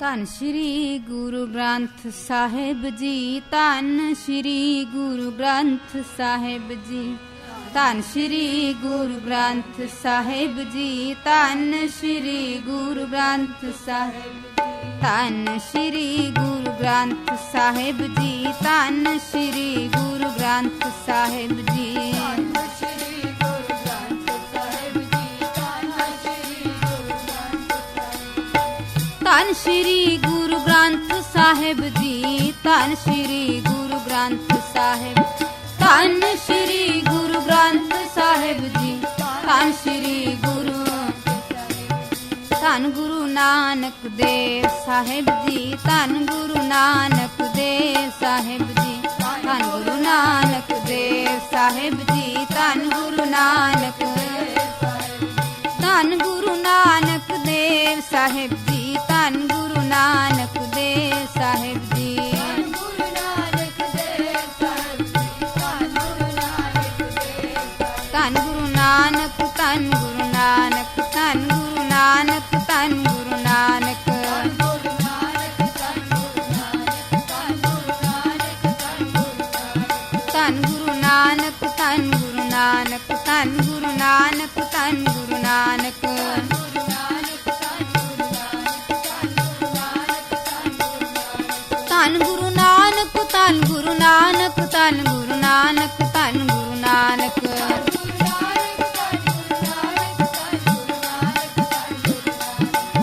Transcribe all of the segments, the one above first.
ਧੰਨ ਸ਼੍ਰੀ ਗੁਰੂ ਗ੍ਰੰਥ ਸਾਹਿਬ ਜੀ, ਧੰਨ ਸ਼੍ਰੀ ਗੁਰੂ ਗ੍ਰੰਥ ਸਾਹਿਬ ਜੀ। ਧੰਨ ਸ਼੍ਰੀ ਗੁਰੂ ਗ੍ਰੰਥ ਸਾਹਿਬ ਜੀ, ਧੰਨ ਸ਼੍ਰੀ ਗੁਰੂ ਗ੍ਰੰਥ ਸਾਹਿਬ ਧੰਨ ਸ਼੍ਰੀ ਗੁਰੂ ਗ੍ਰੰਥ ਸਾਹਿਬ ਜੀ, ਧੰਨ ਸ਼੍ਰੀ ਗੁਰੂ ਗ੍ਰੰਥ ਸਾਹਿਬ ਸ਼੍ਰੀ ਗੁਰੂ ਗ੍ਰੰਥ ਸਾਹਿਬ ਜੀ, ਧੰਨ ਸ਼੍ਰੀ ਗੁਰੂ ਗ੍ਰੰਥ ਸਾਹਿਬ, ਧੰਨ ਸ਼੍ਰੀ ਗੁਰੂ ਗ੍ਰੰਥ ਸਾਹਿਬ ਜੀ, ਧੰਨ ਸ਼੍ਰੀ ਗੁਰੂ ਧੰਨ ਗੁਰੂ ਨਾਨਕ ਦੇਵ ਸਾਹਿਬ ਜੀ, ਧੰਨ ਗੁਰੂ ਨਾਨਕ ਦੇਵ ਸਾਹਿਬ ਜੀ, ਧੰਨ ਗੁਰੂ ਨਾਨਕ ਦੇਵ ਸਾਹਿਬ ਜੀ, ਧੰਨ ਗੁਰੂ ਨਾਨਕ ਧੰਨ ਗੁਰੂ ਨਾਨਕ ਦੇਵ ਸਾਹਿਬ है ਧੰਨ ਗੁਰੂ ਨਾਨਕ ਧੰਨ ਗੁਰੂ ਨਾਨਕ ਧੰਨ ਗੁਰੂ ਨਾਨਕ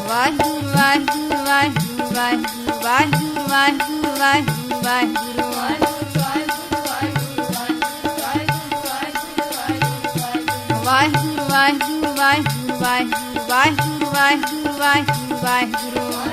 ਵਾਹਿਗੁਰੂ ਵਾਹਿਗੁਰੂ ਵਾਹਿਗੁਰੂ ਵਾਹਿਗੁਰੂ ਵਾਹਿਗੁਰੂ ਵਾਹਿਗੁਰੂ ਵਾਹਿਗੁਰੂ ਵਾਹਿਗੁਰੂ ਵਾਹਿਗੁਰੂ ਵਾਹਿਗੁਰੂ ਵਾਹਿਗੁਰੂ ਵਾਹਿਗੁਰੂ ਵਾਹਿਗੁਰੂ ਵਾਹਿਗੁਰੂ ਵਾਹਿਗੁਰੂ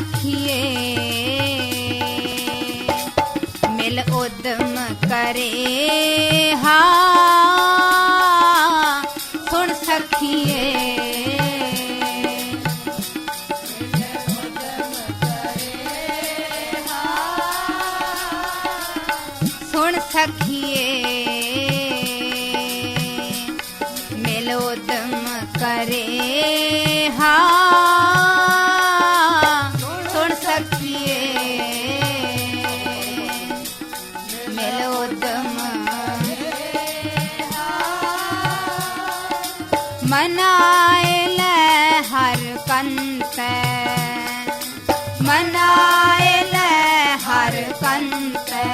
ਸਖੀਏ ਮਿਲ ਉਦਮ ਕਰੇ ਹਾ ਸੁਣ ਸਖੀਏ ਸੁਣ ਸਖੀਏ ਕੰਤੈ ਮਨਾਏ ਲੈ ਹਰ ਕੰਤੈ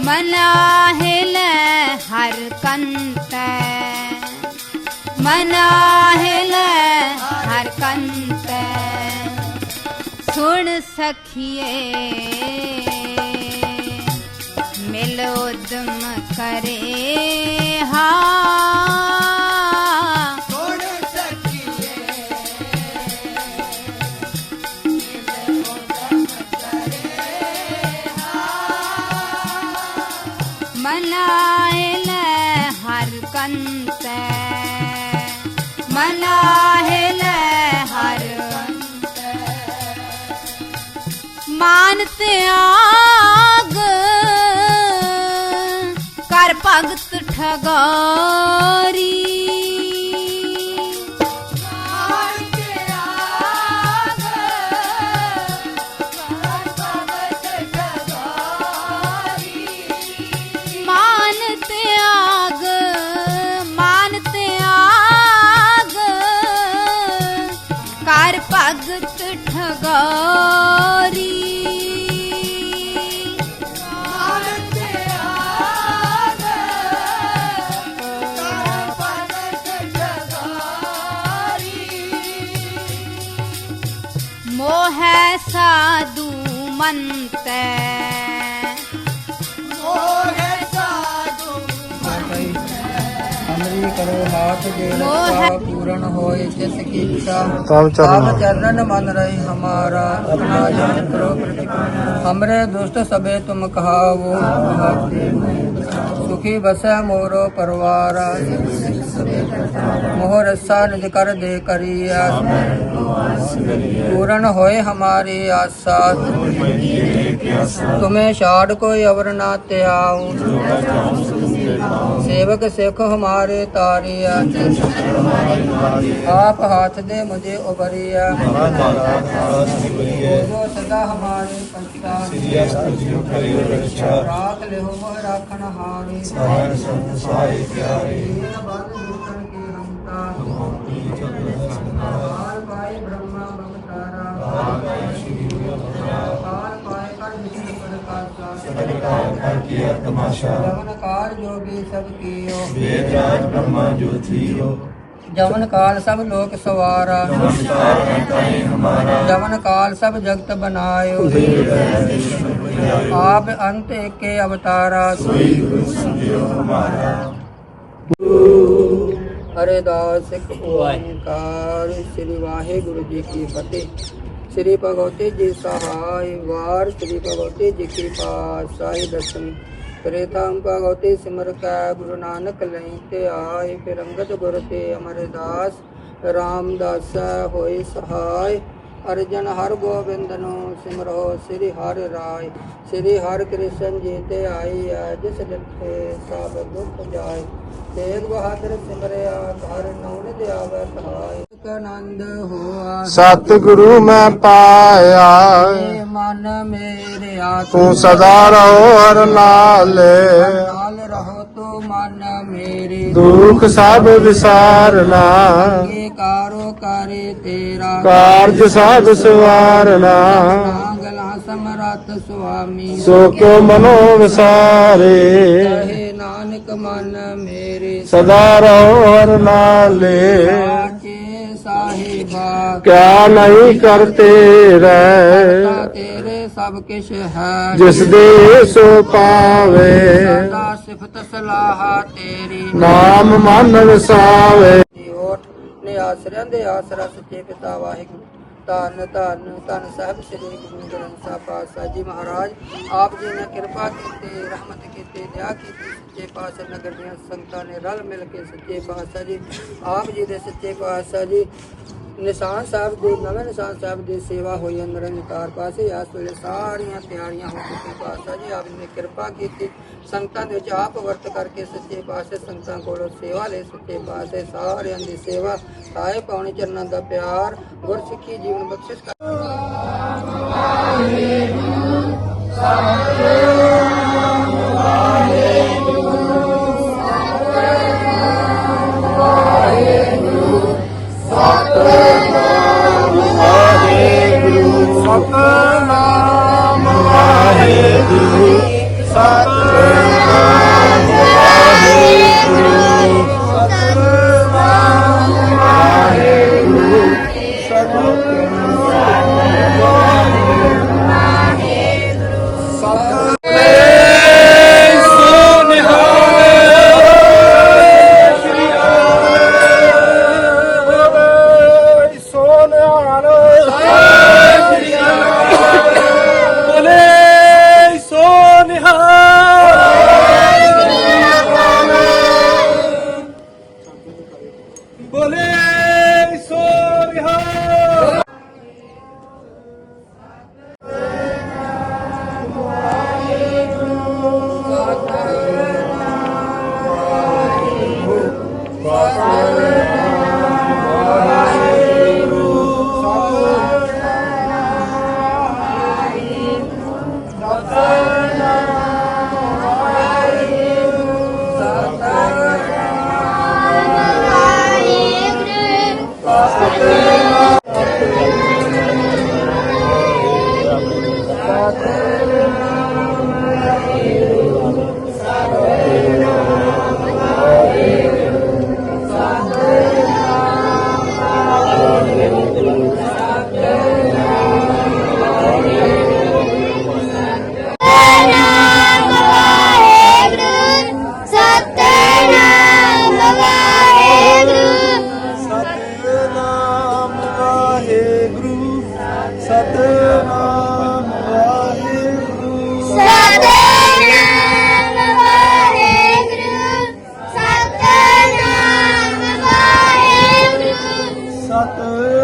ਮਨਾਹੇ ਲੈ ਹਰ ਕੰਤੈ ਮਨਾਹੇ ਲੈ ਹਰ ਕੰਤੈ ਸੁਣ ਸਖੀਏ ਮਿਲ ਉਦਮ ਕਰੇ ਮਨਾਹੇ ਲੈ ਹਰ ਮਾਨ ਤਿਆਗ ਕਰ ਭਗਤ ਠਗਾਰੀ। मोह साधु साधु ਅਮਰੀ ਕਰੋ ਹਾਥ ਦੇ ਪੂਰਨ ਹੋਏ ਜਿਸ ਕੀ ਇੱਛਾ। ਤਬ ਚਰਨ। ਮਨ ਰਹੀ ਹਮਾਰਾ ਆਪਣਾ ਹਮਰੇ ਦੁਸ਼ਟ ਸਭੇ ਤੁਮ ਕਹਾਵੋ ਸੁਖੀ ਬਸੈ ਮੋਰੋ ਪਰਵਾਰਾ। मोह रस्सा निज कर दे करिया पूर्ण होए हमारी आशा तुम्हें छाड़ कोई अवर ना त्याऊं ਸੇਵਕ ਸਿੱਖ ਹਮਾਰੇ ਤਾਰਿਆ ਆਪ ਹੱਥ ਦੇ ਮੁਝੇ ਉਬਰਿਆ ਉਹ ਸਦਾ ਹਮਾਰੇ ਪੰਚਾ ਰਾਤ ਲਿਹੋ ਮੋਹ ਰਾਖਣ ਹਾਰੇ। ਸਹਾਇ ਸੰਤ ਸਤਿਕਾਰ ਜਮਨ ਕਾਲ ਸਭ ਲੋਕ ਸਵਾਰਾ। ਜਮਨ ਕਾਲ ਕੰਤਾਈ ਹਮਾਰਾ ਜਮਨ ਸਭ ਜਗਤ ਬਨਾਇਓ। ਆਪ ਅੰਤ ਏਕੇ ਅਵਤਾਰਾ। ਸੋਈ ਗੁਰੂ ਸੰਜਿਓ ਹਮਾਰਾ ਅਰੇ ਦਾਸ ਸਿੱਖ ਓੰਕਾਰ। ਸ੍ਰੀ ਵਾਹਿਗੁਰੂ ਜੀ ਕੀ ਫਤਿਹ। ਸ੍ਰੀ ਭਗਵਤੀ ਜੀ ਸਹਾਇ ਵਾਰ ਸ੍ਰੀ ਭਗਵਤੀ ਜੀ ਕੀ ਪਾਤਸ਼ਾਹੀ ਦਰਸ਼ਨ ਪ੍ਰੇਤਮ ਭਗਵਤੀ ਸਿਮਰ ਕੈ, ਗੁਰੂ ਨਾਨਕ ਲਈ ਤੇ ਆਏ ਫਿਰ ਅੰਗਦ ਗੁਰ ਤੇ ਅਮਰਦਾਸ। ਰਾਮਦਾਸ ਹੋਏ ਸਹਾਇ ਅਰਜਨ ਹਰ ਗੋਬਿੰਦ ਨੂੰ ਸਿਮਰੋ ਸ੍ਰੀ ਹਰਿ ਰਾਏ ਸ੍ਰੀ ਹਰਿ ਕ੍ਰਿਸ਼ਨ ਜੀ ਤੇ ਆਈ ਹੈ ਜਿਸ ਦਿੱਤੇ ਸਭ ਦੁੱਖ ਜਾਏ। ਤੇਗ ਬਹਾਦਰ ਸਿਮਰਿਆ ਘਰ ਨੌਨ ਦੇ ਆਵੈ ਸਹਾਇ ਆਨੰਦ ਹੋਆ ਸਤਿਗੁਰੂ ਮੈਂ ਪਾਇਆ। ਮਨ ਮੇਰੇ ਆਤਮ ਤੂੰ ਸਦਾ ਰਹੋ ਹਰ ਨਾਲੇ ਮਨ ਮੇਰੇ ਦੁਖ ਸਭ ਵਿਸਾਰਨਾ। ਕੇ ਕਾਰੋ ਕਰੇ ਤੇਰਾ ਕਾਰਜ ਸਾਧ ਸਵਾਰਨਾ। ਨਾਗਲਾ ਸਮਰੱਥ ਸੁਆਮੀ। ਸੋ ਕੋ ਮਨੋ ਵਿਸਾਰੇ। ਕਹੇ ਨਾਨਕ ਮਨ ਮੇਰੇ। ਸਦਾ ਰਹੋ ਹਰ ਨਾਲੇ। ਸਾਚੇ ਸਾਹਿਬਾ। ਕਿਆ ਨਹੀਂ ਕਰਤੇ ਰਹਿ। ਤੇਰੇ ਸਭ ਕਿਛ ਹੈ। ਜਿਸ ਦੇ ਸੋ ਪਾਵੇ। ਸਦਾ ਸਿਫਤ ਸਲਾਹਾ ਤੇਰੀ। ਨਾਮ ਮਨ ਵਸਾਵੇ ਓਟ ਨੇ ਆਸਰਿਆਂ ਦੇ ਆਸਰਾ ਸੱਚੇ ਪਿਤਾ ਵਾਹਿਗੁਰੂ। ਧੰਨ ਧੰਨ ਧੰਨ ਸਾਹਿਬ ਸ੍ਰੀ ਗੁਰੂ ਗ੍ਰੰਥ ਸਾਹਿਬ ਪਾਤਸ਼ਾਹ ਜੀ ਮਹਾਰਾਜ। ਆਪ ਜੀ ਨੇ ਕਿਰਪਾ ਕੀਤੀ ਰਹਿਮਤ ਕੀਤੀ ਦਇਆ ਕੀਤੀ। ਸੱਚੇ ਪਾਤਸ਼ਾਹ ਨਗਰ ਦੀਆਂ ਸੰਗਤਾਂ ਨੇ ਰਲ ਮਿਲ ਕੇ ਸੱਚੇ ਪਾਤਸ਼ਾਹ ਜੀ ਆਪ ਜੀ ਦੇ ਸੱਚੇ ਪਾਤਸ਼ਾਹ ਜੀ ਨਿਸ਼ਾਨ ਸਾਹਿਬ ਦੇ ਨਵੇਂ ਨਿਸ਼ਾਨ ਸਾਹਿਬ ਦੀ ਸੇਵਾ ਹੋਈ ਹੈ। ਨਿਰੰਕਾਰ ਪਾਸੇ ਇਸ ਵੇਲੇ ਸਾਰੀਆਂ ਤਿਆਰੀਆਂ ਹੋ ਚੁੱਕੀਆਂ। ਪਾਤਸ਼ਾਹ ਜੀ, ਆਪ ਨੇ ਕਿਰਪਾ ਕੀਤੀ। ਸੰਗਤਾਂ ਦੇ ਵਿੱਚ ਆਪ ਵਰਤ ਕਰਕੇ ਸੱਚੇ ਪਾਸੇ ਸੰਗਤਾਂ ਕੋਲੋਂ ਸੇਵਾ ਲੈ ਸੱਚੇ ਪਾਸੇ ਸਾਰਿਆਂ ਦੀ ਸੇਵਾ ਸਾਏ ਪਾਉਣੀ, ਚਰਨਾਂ ਦਾ ਪਿਆਰ, ਗੁਰਸਿੱਖੀ ਜੀਵਨ ਬਖਸ਼ਿਸ਼ ਕਰ do. Happy सत